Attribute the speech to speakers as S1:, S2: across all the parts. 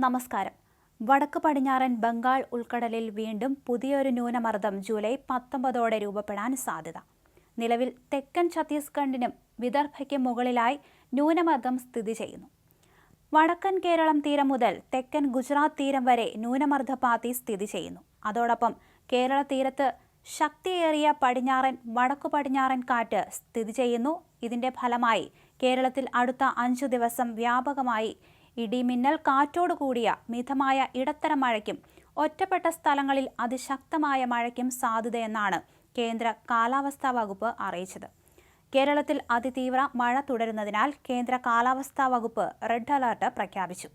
S1: നമസ്കാരം. വടക്ക് പടിഞ്ഞാറൻ ബംഗാൾ ഉൾക്കടലിൽ വീണ്ടും പുതിയൊരു ന്യൂനമർദ്ദം ജൂലൈ പത്തൊമ്പതോടെ രൂപപ്പെടാൻ സാധ്യത. നിലവിൽ തെക്കൻ ഛത്തീസ്ഗഡിനും വിദർഭയ്ക്കും മുകളിലായി ന്യൂനമർദ്ദം സ്ഥിതി ചെയ്യുന്നു. വടക്കൻ കേരളം തീരം മുതൽ തെക്കൻ ഗുജറാത്ത് തീരം വരെ ന്യൂനമർദ്ദ പാത്തി സ്ഥിതി ചെയ്യുന്നു. അതോടൊപ്പം കേരള തീരത്ത് ശക്തിയേറിയ പടിഞ്ഞാറൻ വടക്കു പടിഞ്ഞാറൻ കാറ്റ് സ്ഥിതി ചെയ്യുന്നു. ഇതിന്റെ ഫലമായി കേരളത്തിൽ അടുത്ത അഞ്ചു ദിവസം വ്യാപകമായി ഇടിമിന്നൽ കാറ്റോടു കൂടിയ മിതമായ ഇടത്തരം മഴയ്ക്കും ഒറ്റപ്പെട്ട സ്ഥലങ്ങളിൽ അതിശക്തമായ മഴയ്ക്കും സാധ്യതയെന്നാണ് കേന്ദ്ര കാലാവസ്ഥാ വകുപ്പ് അറിയിച്ചത്. കേരളത്തിൽ അതിതീവ്ര മഴ തുടരുന്നതിനാൽ കേന്ദ്ര കാലാവസ്ഥാ വകുപ്പ് റെഡ് അലർട്ട് പ്രഖ്യാപിച്ചു.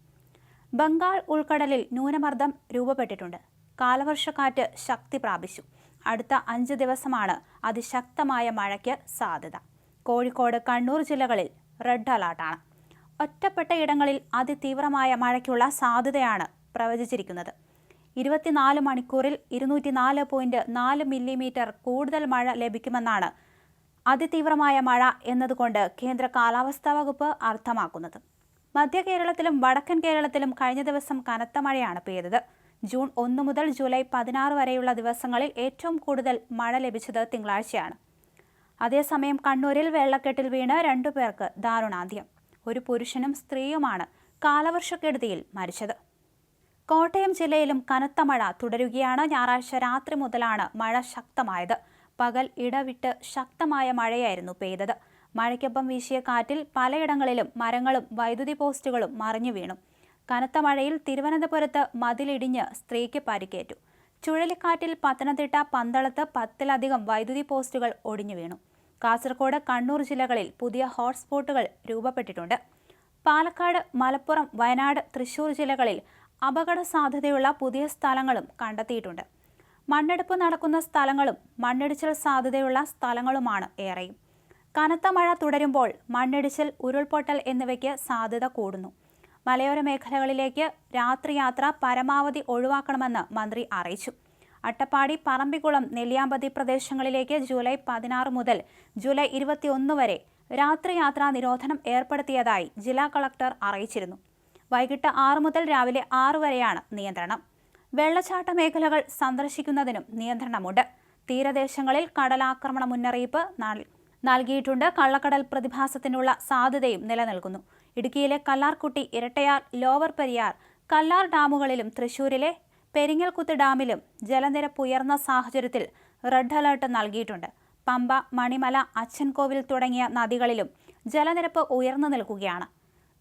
S1: ബംഗാൾ ഉൾക്കടലിൽ ന്യൂനമർദ്ദം രൂപപ്പെട്ടിട്ടുണ്ട്. കാലവർഷക്കാറ്റ് ശക്തി പ്രാപിച്ചു. അടുത്ത അഞ്ച് ദിവസമാണ് അതിശക്തമായ മഴയ്ക്ക് സാധ്യത. കോഴിക്കോട് കണ്ണൂർ ജില്ലകളിൽ റെഡ് അലർട്ടാണ്. ഒറ്റപ്പെട്ട ഇടങ്ങളിൽ അതിതീവ്രമായ മഴയ്ക്കുള്ള സാധ്യതയാണ് പ്രവചിച്ചിരിക്കുന്നത്. ഇരുപത്തിനാല് മണിക്കൂറിൽ ഇരുന്നൂറ്റി നാല് പോയിന്റ് നാല് മില്ലിമീറ്റർ കൂടുതൽ മഴ ലഭിക്കുമെന്നാണ് അതിതീവ്രമായ മഴ എന്നതുകൊണ്ട് കേന്ദ്ര കാലാവസ്ഥാ വകുപ്പ് അർത്ഥമാക്കുന്നത്. മധ്യ കേരളത്തിലും വടക്കൻ കേരളത്തിലും കഴിഞ്ഞ ദിവസം കനത്ത മഴയാണ് പെയ്തത്. ജൂൺ ഒന്ന് മുതൽ ജൂലൈ പതിനാറ് വരെയുള്ള ദിവസങ്ങളിൽ ഏറ്റവും കൂടുതൽ മഴ ലഭിച്ചത് തിങ്കളാഴ്ചയാണ്. അതേസമയം കണ്ണൂരിൽ വെള്ളക്കെട്ടിൽ വീണ് രണ്ടു പേർക്ക് ദാരുണാന്ത്യം. ഒരു പുരുഷനും സ്ത്രീയുമാണ് കാലവർഷക്കെടുതിയിൽ മരിച്ചത്. കോട്ടയം ജില്ലയിലും കനത്ത മഴ തുടരുകയാണ്. ഞായറാഴ്ച രാത്രി മുതലാണ് മഴ ശക്തമായത്. പകൽ ഇടവിട്ട് ശക്തമായ മഴയായിരുന്നു പെയ്തത്. മഴയ്ക്കൊപ്പം വീശിയ കാറ്റിൽ പലയിടങ്ങളിലും മരങ്ങളും വൈദ്യുതി പോസ്റ്റുകളും മറിഞ്ഞു വീണു. കനത്ത മഴയിൽ തിരുവനന്തപുരത്ത് മതിലിടിഞ്ഞ് സ്ത്രീക്ക് പരിക്കേറ്റു. ചുഴലിക്കാറ്റിൽ പത്തനംതിട്ട പന്തളത്ത് പത്തിലധികം വൈദ്യുതി പോസ്റ്റുകൾ ഒടിഞ്ഞു വീണു. കാസർഗോഡ് കണ്ണൂർ ജില്ലകളിൽ പുതിയ ഹോട്ട്സ്പോട്ടുകൾ രൂപപ്പെട്ടിട്ടുണ്ട്. പാലക്കാട് മലപ്പുറം വയനാട് തൃശൂർ ജില്ലകളിൽ അപകട സാധ്യതയുള്ള പുതിയ സ്ഥലങ്ങളും കണ്ടെത്തിയിട്ടുണ്ട്. മണ്ണെടുപ്പ് നടക്കുന്ന സ്ഥലങ്ങളും മണ്ണിടിച്ചിൽ സാധ്യതയുള്ള സ്ഥലങ്ങളുമാണ് ഏറെയും. കനത്ത മഴ തുടരുമ്പോൾ മണ്ണിടിച്ചിൽ ഉരുൾപൊട്ടൽ എന്നിവയ്ക്ക് സാധ്യത കൂടുന്നു. മലയോര മേഖലകളിലേക്ക് രാത്രിയാത്ര പരമാവധി ഒഴിവാക്കണമെന്ന് മന്ത്രി അറിയിച്ചു. അട്ടപ്പാടി പറമ്പിക്കുളം നെല്ലിയാമ്പതി പ്രദേശങ്ങളിലേക്ക് ജൂലൈ പതിനാറ് മുതൽ ജൂലൈ ഇരുപത്തിയൊന്ന് വരെ രാത്രിയാത്രാ നിരോധനം ഏർപ്പെടുത്തിയതായി ജില്ലാ കളക്ടർ അറിയിച്ചിരുന്നു. വൈകിട്ട് ആറ് മുതൽ രാവിലെ ആറ് വരെയാണ് നിയന്ത്രണം. വെള്ളച്ചാട്ട മേഖലകൾ സന്ദർശിക്കുന്നതിനും നിയന്ത്രണമുണ്ട്. തീരദേശങ്ങളിൽ കടലാക്രമണ മുന്നറിയിപ്പ് നൽകിയിട്ടുണ്ട്. കള്ളക്കടൽ പ്രതിഭാസത്തിനുള്ള സാധ്യതയും നിലനിൽക്കുന്നു. ഇടുക്കിയിലെ കല്ലാർകുട്ടി ഇരട്ടയാർ ലോവർ പെരിയാർ കല്ലാർ ഡാമുകളിലും തൃശൂരിലെ പെരിങ്ങൽകുത്ത് ഡാമിലും ജലനിരപ്പ് ഉയർന്ന സാഹചര്യത്തിൽ റെഡ് അലർട്ട് നൽകിയിട്ടുണ്ട്. പമ്പ മണിമല അച്ഛൻകോവിൽ തുടങ്ങിയ നദികളിലും ജലനിരപ്പ് ഉയർന്നു നിൽക്കുകയാണ്.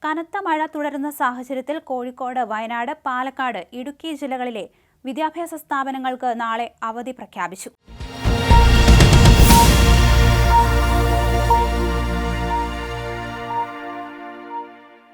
S1: കനത്ത മഴ തുടരുന്ന സാഹചര്യത്തിൽ കോഴിക്കോട് വയനാട് പാലക്കാട് ഇടുക്കി ജില്ലകളിലെ വിദ്യാഭ്യാസ സ്ഥാപനങ്ങൾക്ക് നാളെ അവധി പ്രഖ്യാപിച്ചു.